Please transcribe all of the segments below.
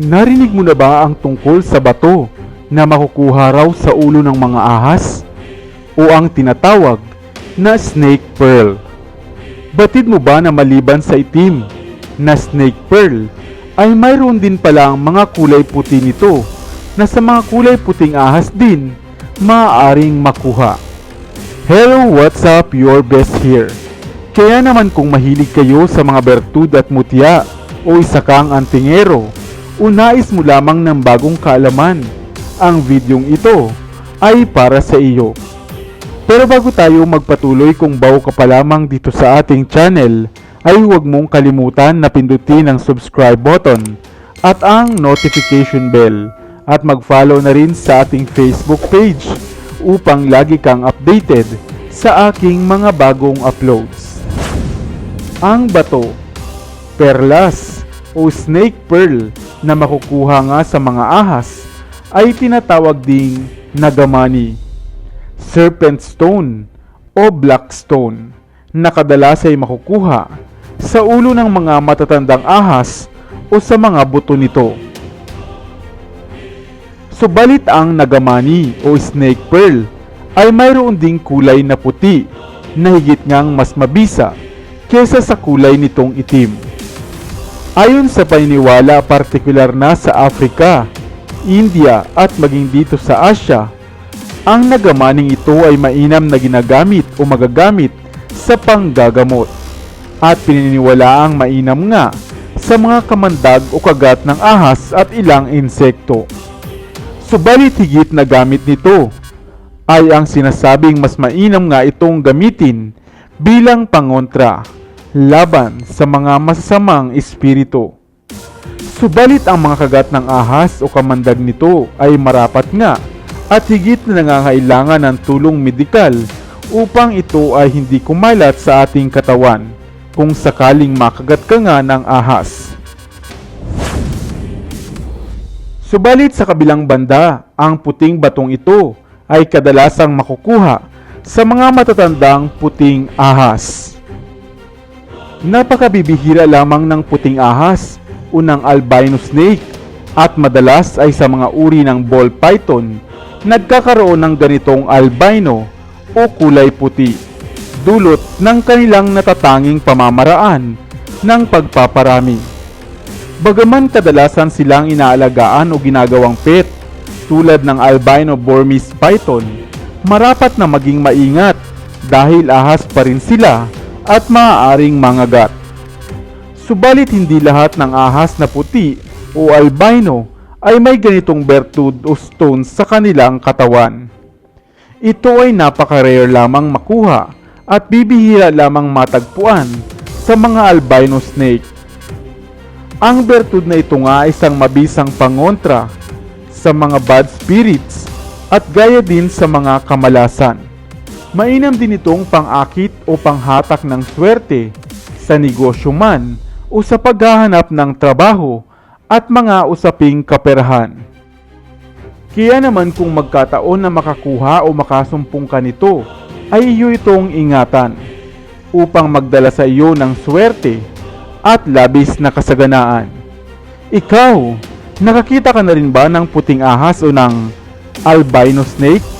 Narinig mo na ba ang tungkol sa bato na makukuha raw sa ulo ng mga ahas? O ang tinatawag na snake pearl? Batid mo ba na maliban sa itim na snake pearl ay mayroon din palang mga kulay puti nito na sa mga kulay puting ahas din maaaring makuha. Hello, what's up? Your best here. Kaya naman kung mahilig kayo sa mga bertud at mutya o isa kang antingero, unais mo lamang ng bagong kaalaman. Ang videong ito ay para sa iyo. Pero bago tayo magpatuloy kung bago ka pa lamang dito sa ating channel, ay huwag mong kalimutan na pindutin ang subscribe button at ang notification bell at mag-follow na rin sa ating Facebook page upang lagi kang updated sa aking mga bagong uploads. Ang bato, perlas o snake pearl na makukuha nga sa mga ahas ay tinatawag ding nagamani, serpent stone o black stone na kadalas ay makukuha sa ulo ng mga matatandang ahas o sa mga buto nito. Subalit ang nagamani o snake pearl ay mayroon ding kulay na puti na higit ngang mas mabisa kesa sa kulay nitong itim. Ayon sa paniniwala partikular na sa Africa, India at maging dito sa Asia, ang nagamaning ito ay mainam na ginagamit o magagamit sa panggagamot at pininiwalaang mainam nga sa mga kamandag o kagat ng ahas at ilang insekto. Subalit higit na gamit nito ay ang sinasabing mas mainam nga itong gamitin bilang pangontra laban sa mga masasamang espiritu. Subalit ang mga kagat ng ahas o kamandag nito ay marapat nga at higit na nangangailangan ng tulong medikal upang ito ay hindi kumalat sa ating katawan kung sakaling makagat ka nga ng ahas. Subalit sa kabilang banda, ang puting batong ito ay kadalasang makukuha sa mga matatandang puting ahas. Napakabibihira lamang ng puting ahas, unang albino snake, at madalas ay sa mga uri ng ball python, nagkakaroon ng ganitong albino o kulay puti, dulot ng kanilang natatanging pamamaraan ng pagpaparami. Bagaman kadalasan silang inaalagaan o ginagawang pet tulad ng albino Burmese python, marapat na maging maingat dahil ahas pa rin sila at maaaring mangagat. Subalit hindi lahat ng ahas na puti o albino ay may ganitong bertud o stones sa kanilang katawan. Ito ay napaka-rare lamang makuha at bibihira lamang matagpuan sa mga albino snake. Ang bertud na ito nga ay isang mabisang pangontra sa mga bad spirits at gaya din sa mga kamalasan. Mainam din itong pang-akit o panghatak ng swerte sa negosyo man o sa paghahanap ng trabaho at mga usaping kaperahan. Kaya naman kung magkataon na makakuha o makasumpong ka nito, ay iyo itong ingatan upang magdala sa iyo ng swerte at labis na kasaganaan. Ikaw, nakakita ka na rin ba ng puting ahas o ng albino snake?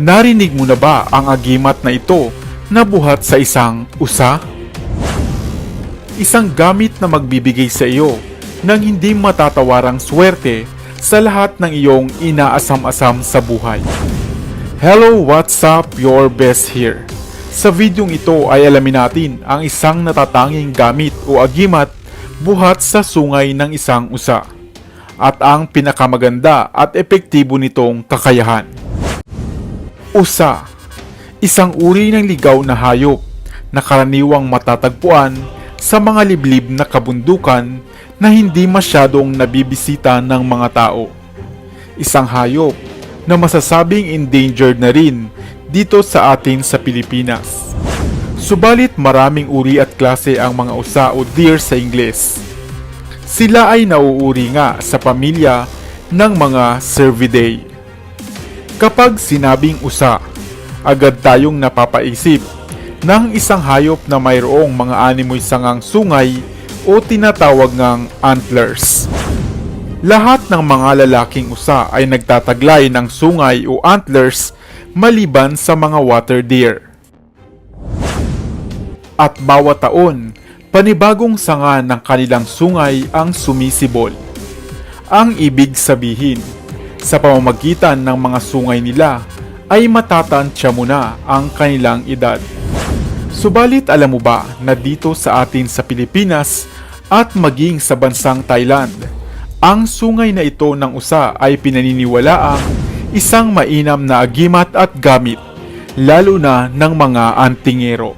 Narinig mo na ba ang agimat na ito na buhat sa isang usa? Isang gamit na magbibigay sa iyo ng hindi matatawarang swerte sa lahat ng iyong inaasam-asam sa buhay. Hello, what's up? Your best here. Sa videong ito ay alamin natin ang isang natatanging gamit o agimat buhat sa sungay ng isang usa at ang pinakamaganda at epektibo nitong kakayahan. Usa, isang uri ng ligaw na hayop na karaniwang matatagpuan sa mga liblib na kabundukan na hindi masyadong nabibisita ng mga tao. Isang hayop na masasabing endangered na rin dito sa atin sa Pilipinas. Subalit maraming uri at klase ang mga usa o deer sa Ingles. Sila ay nauuri nga sa pamilya ng mga Cervidae. Kapag sinabing usa, agad tayong napapaisip ng isang hayop na mayroong mga animoy sangang sungay o tinatawag ngang antlers. Lahat ng mga lalaking usa ay nagtataglay ng sungay o antlers maliban sa mga water deer. At bawat taon, panibagong sanga ng kanilang sungay ang sumisibol. Ang ibig sabihin, sa pamamagitan ng mga sungay nila ay matatantya mo na ang kanilang edad. Subalit alam mo ba na dito sa atin sa Pilipinas at maging sa bansang Thailand, ang sungay na ito ng usa ay pinaniniwalaang isang mainam na agimat at gamit, lalo na ng mga antingero.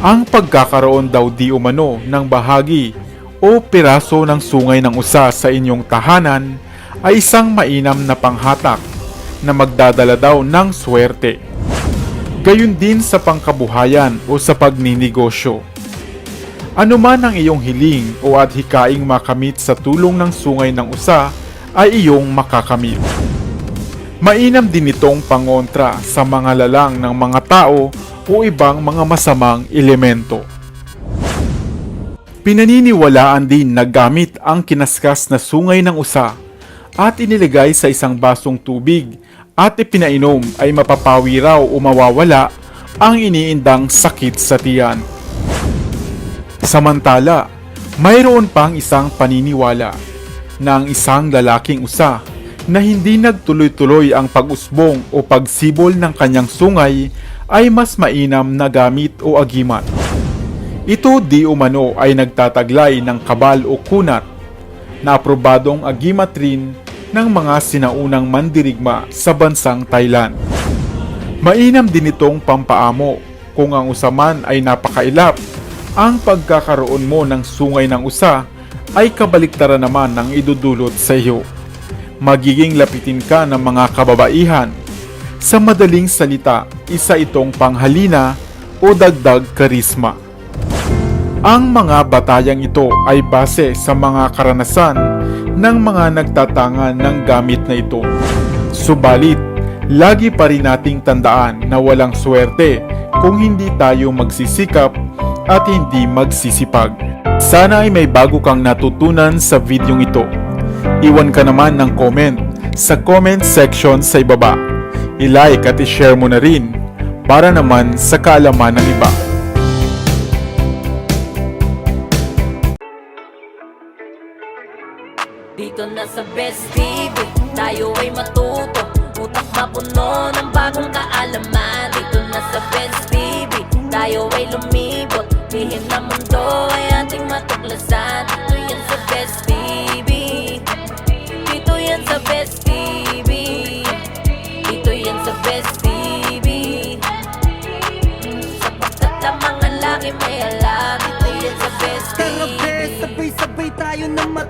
Ang pagkakaroon daw di umano ng bahagi o piraso ng sungay ng usa sa inyong tahanan ay isang mainam na panghatak na magdadala daw ng swerte. Gayun din sa pangkabuhayan o sa pagninegosyo. Ano man ang iyong hiling o adhikaing makamit sa tulong ng sungay ng usa ay iyong makakamit. Mainam din itong pangontra sa mga lalang ng mga tao o ibang mga masamang elemento. Pinaniniwalaan din na gamit ang kinaskas na sungay ng usa at inilagay sa isang basong tubig at ipinainom ay mapapawi raw o mawawala ang iniindang sakit sa tiyan. Samantala, mayroon pang isang paniniwala na ang isang lalaking usa na hindi nagtuloy-tuloy ang pag-usbong o pagsibol ng kanyang sungay ay mas mainam na gamit o agimat. Ito di umano ay nagtataglay ng kabal o kunat na aprobadong agimat rin ng mga sinaunang mandirigma sa bansang Thailand. Mainam din itong pampaamo kung ang usaman ay napakailap ang pagkakaroon mo ng sungay ng usa ay kabaliktaran naman ng idudulot sa iyo. Magiging lapitin ka ng mga kababaihan. Sa madaling salita, isa itong panghalina o dagdag karisma. Ang mga batayang ito ay base sa mga karanasan ng mga nagtatangan ng gamit na ito. Subalit, lagi pa rin nating tandaan na walang swerte kung hindi tayo magsisikap at hindi magsisipag. Sana ay may bago kang natutunan sa videong ito. Iwan ka naman ng comment sa comment section sa ibaba. I-like at i-share mo na rin para naman sa kaalaman ng iba. Dito na sa Best TV Tayo ay matuto. Utak mapuno ng bagong kaalaman Dito na sa Best TV Tayo ay lumibot. Lihim na mundo ay ating matuklasan. Dito yan sa Best TV Dito yan sa Best TV Dito yan sa Best TV Sapagkat ang mga laki may alam Dito yan sa Best TV sabay-sabay tayo na matuto